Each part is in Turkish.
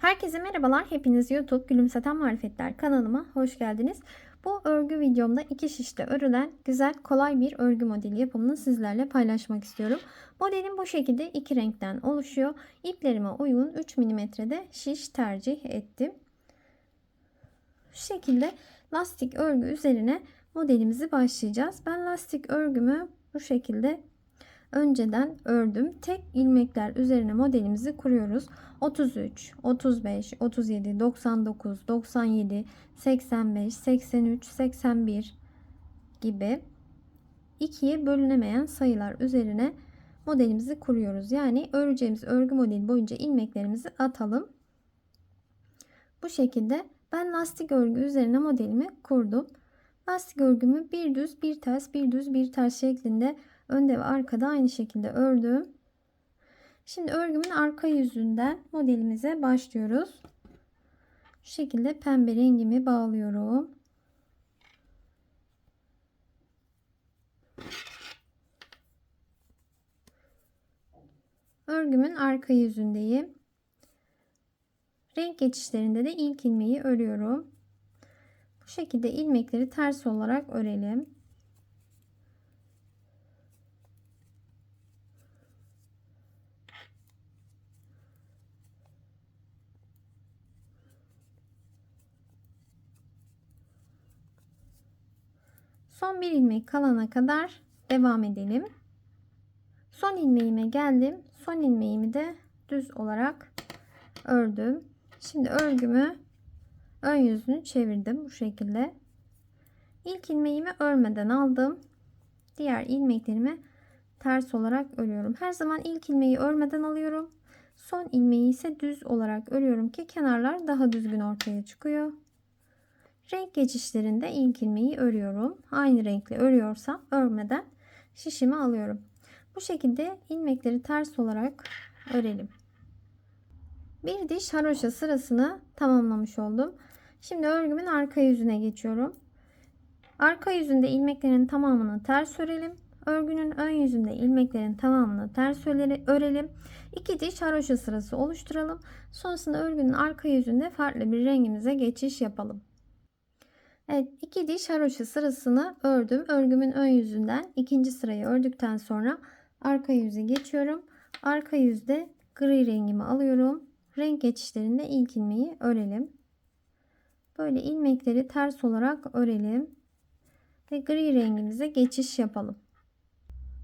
Herkese merhabalar. Hepiniz YouTube Gülümseten Marifetler kanalıma hoş geldiniz. Bu örgü videomda iki şişte örülen güzel kolay bir örgü modeli yapımını sizlerle paylaşmak istiyorum. Modelim bu şekilde iki renkten oluşuyor. İplerime uygun 3 mm'de şiş tercih ettim. Şu şekilde lastik örgü üzerine modelimizi başlayacağız. Ben lastik örgümü bu şekilde önceden ördüm. Tek ilmekler üzerine modelimizi kuruyoruz. 33, 35, 37, 99, 97, 85, 83, 81 gibi ikiye bölünemeyen sayılar üzerine modelimizi kuruyoruz. Yani öreceğimiz örgü modeli boyunca ilmeklerimizi atalım. Bu şekilde ben lastik örgü üzerine modelimi kurdum. Lastik örgümü bir düz bir ters bir düz bir ters şeklinde önde ve arkada aynı şekilde ördüm. Şimdi örgümün arka yüzünden modelimize başlıyoruz. Şu şekilde pembe rengimi bağlıyorum. Örgümün arka yüzündeyim. Renk geçişlerinde de ilk ilmeği örüyorum. Bu şekilde ilmekleri ters olarak örelim. Son bir ilmek kalana kadar devam edelim. Son ilmeğime geldim. Son ilmeğimi de düz olarak ördüm. Şimdi örgümü ön yüzünü çevirdim bu şekilde. İlk ilmeğimi örmeden aldım. Diğer ilmeklerimi ters olarak örüyorum. Her zaman ilk ilmeği örmeden alıyorum. Son ilmeği ise düz olarak örüyorum ki kenarlar daha düzgün ortaya çıkıyor. Renk geçişlerinde ilk ilmeği örüyorum. Aynı renkle örüyorsam örmeden şişimi alıyorum. Bu şekilde ilmekleri ters olarak örelim. Bir diş haroşa sırasını tamamlamış oldum. Şimdi örgümün arka yüzüne geçiyorum. Arka yüzünde ilmeklerin tamamını ters örelim. Örgünün ön yüzünde ilmeklerin tamamını ters örelim. İki diş haroşa sırası oluşturalım. Sonrasında örgünün arka yüzünde farklı bir rengimize geçiş yapalım. Evet iki diş haroşa sırasını ördüm. Örgümün ön yüzünden ikinci sırayı ördükten sonra arka yüze geçiyorum. Arka yüzde gri rengimi alıyorum. Renk geçişlerinde ilk ilmeği örelim. Böyle ilmekleri ters olarak örelim. Ve gri rengimize geçiş yapalım.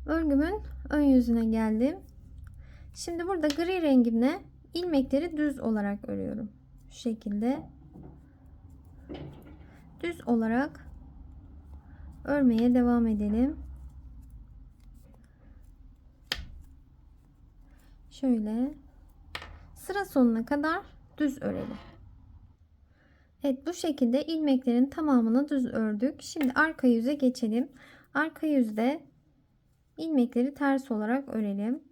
Örgümün ön yüzüne geldim. Şimdi burada gri rengimle ilmekleri düz olarak örüyorum. Şu şekilde düz olarak örmeye devam edelim. Şöyle sıra sonuna kadar düz örelim. Evet bu şekilde ilmeklerin tamamını düz ördük. Şimdi arka yüze geçelim. Arka yüzde ilmekleri ters olarak örelim.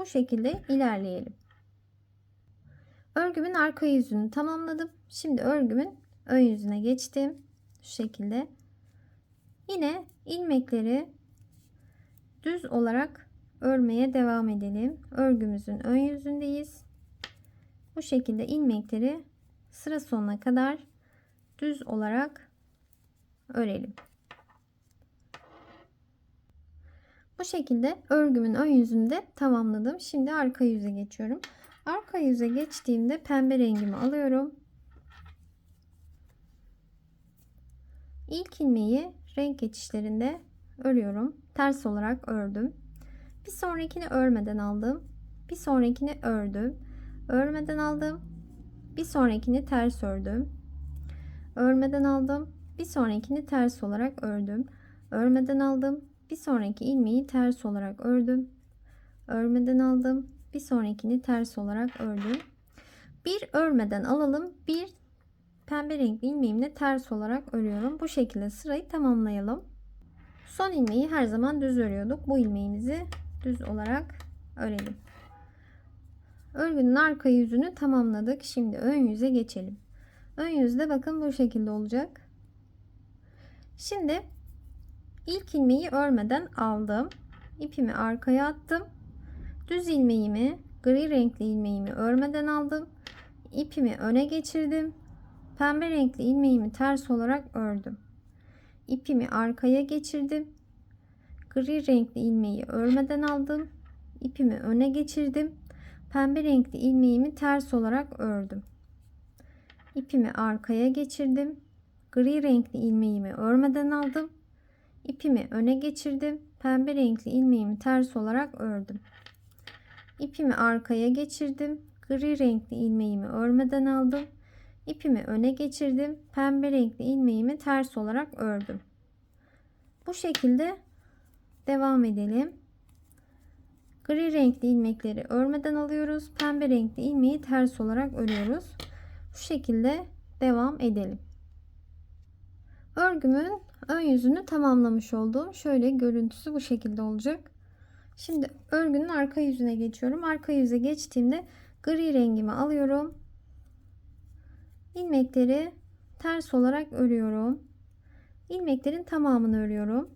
Bu şekilde ilerleyelim. Örgümün arka yüzünü tamamladım. Şimdi örgümün ön yüzüne geçtim. Şu şekilde. Yine ilmekleri düz olarak örmeye devam edelim. Örgümüzün ön yüzündeyiz. Bu şekilde ilmekleri sıra sonuna kadar düz olarak örelim. Bu şekilde örgümün ön yüzünü de tamamladım. Şimdi arka yüze geçiyorum. Arka yüze geçtiğimde pembe rengimi alıyorum. İlk ilmeği renk geçişlerinde örüyorum. Ters olarak ördüm. Bir sonrakini örmeden aldım. Bir sonrakini ördüm. Örmeden aldım. Bir sonrakini ters ördüm. Örmeden aldım. Bir sonrakini ters olarak ördüm. Örmeden aldım. Bir sonraki ilmeği ters olarak ördüm. Örmeden aldım. Bir sonrakini ters olarak ördüm. Bir örmeden alalım. Bir pembe renkli ilmeğimle ters olarak örüyorum. Bu şekilde sırayı tamamlayalım. Son ilmeği her zaman düz örüyorduk. Bu ilmeğimizi düz olarak örelim. Örgünün arka yüzünü tamamladık. Şimdi ön yüze geçelim. Ön yüzde bakın bu şekilde olacak. Şimdi İlk ilmeği örmeden aldım. İpimi arkaya attım. Düz ilmeğimi, gri renkli ilmeğimi örmeden aldım. İpimi öne geçirdim. Pembe renkli ilmeğimi ters olarak ördüm. İpimi arkaya geçirdim. Gri renkli ilmeği örmeden aldım. İpimi öne geçirdim. Pembe renkli ilmeğimi ters olarak ördüm. İpimi arkaya geçirdim. Gri renkli ilmeğimi örmeden aldım. İpimi öne geçirdim. Pembe renkli ilmeğimi ters olarak ördüm. İpimi arkaya geçirdim. Gri renkli ilmeğimi örmeden aldım. İpimi öne geçirdim. Pembe renkli ilmeğimi ters olarak ördüm. Bu şekilde devam edelim. Gri renkli ilmekleri örmeden alıyoruz. Pembe renkli ilmeği ters olarak örüyoruz. Bu şekilde devam edelim. Örgümün ön yüzünü tamamlamış oldum. Şöyle görüntüsü bu şekilde olacak. Şimdi örgünün arka yüzüne geçiyorum. Arka yüze geçtiğimde gri rengimi alıyorum. İlmekleri ters olarak örüyorum. İlmeklerin tamamını örüyorum.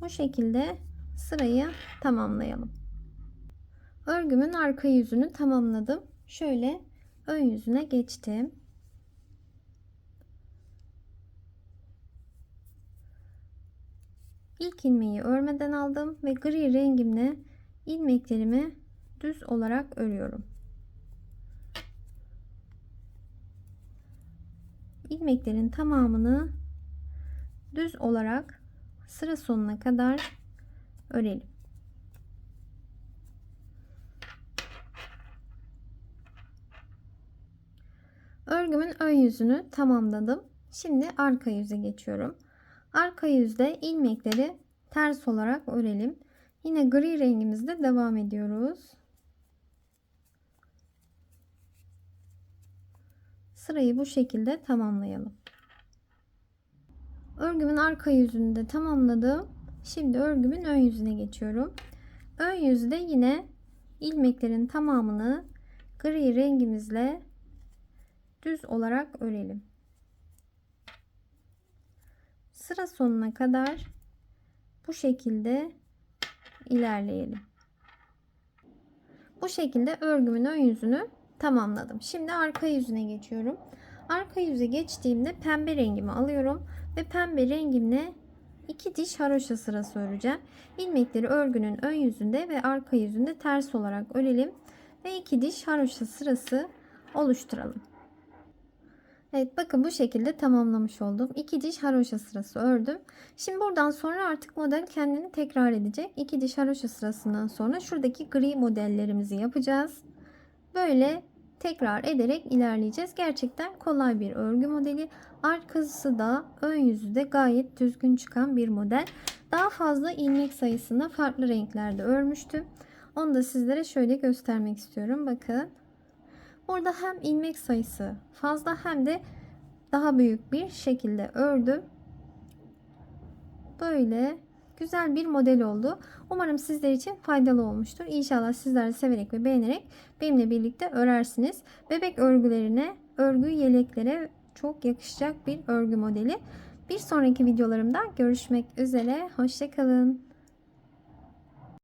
Bu şekilde sırayı tamamlayalım. Örgümün arka yüzünü tamamladım. Şöyle ön yüzüne geçtim. İlk ilmeği örmeden aldım ve gri rengimle ilmeklerimi düz olarak örüyorum. İlmeklerin tamamını düz olarak sıra sonuna kadar örelim. Örgümün ön yüzünü tamamladım. Şimdi arka yüze geçiyorum. Arka yüzde ilmekleri ters olarak örelim. Yine gri rengimizde devam ediyoruz. Sırayı bu şekilde tamamlayalım. Örgümün arka yüzünü de tamamladım. Şimdi örgümün ön yüzüne geçiyorum. Ön yüzde yine ilmeklerin tamamını gri rengimizle düz olarak örelim. Sıra sonuna kadar bu şekilde ilerleyelim. Bu şekilde örgümün ön yüzünü tamamladım. Şimdi arka yüzüne geçiyorum. Arka yüze geçtiğimde pembe rengimi alıyorum ve pembe rengimle iki diş haroşa sırası öreceğim. İlmekleri örgünün ön yüzünde ve arka yüzünde ters olarak örelim ve iki diş haroşa sırası oluşturalım. Evet bakın bu şekilde tamamlamış oldum. İki diş haroşa sırası ördüm. Şimdi buradan sonra artık model kendini tekrar edecek. İki diş haroşa sırasından sonra şuradaki gri modellerimizi yapacağız. Böyle tekrar ederek ilerleyeceğiz. Gerçekten kolay bir örgü modeli. Arkası da ön yüzü de gayet düzgün çıkan bir model. Daha fazla ilmek sayısında farklı renklerde örmüştüm. Onu da sizlere şöyle göstermek istiyorum. Bakın. Burada hem ilmek sayısı fazla hem de daha büyük bir şekilde ördüm. Böyle güzel bir model oldu. Umarım sizler için faydalı olmuştur. İnşallah sizler de severek ve beğenerek benimle birlikte örersiniz. Bebek örgülerine, örgü yeleklere çok yakışacak bir örgü modeli. Bir sonraki videolarımda görüşmek üzere. Hoşçakalın.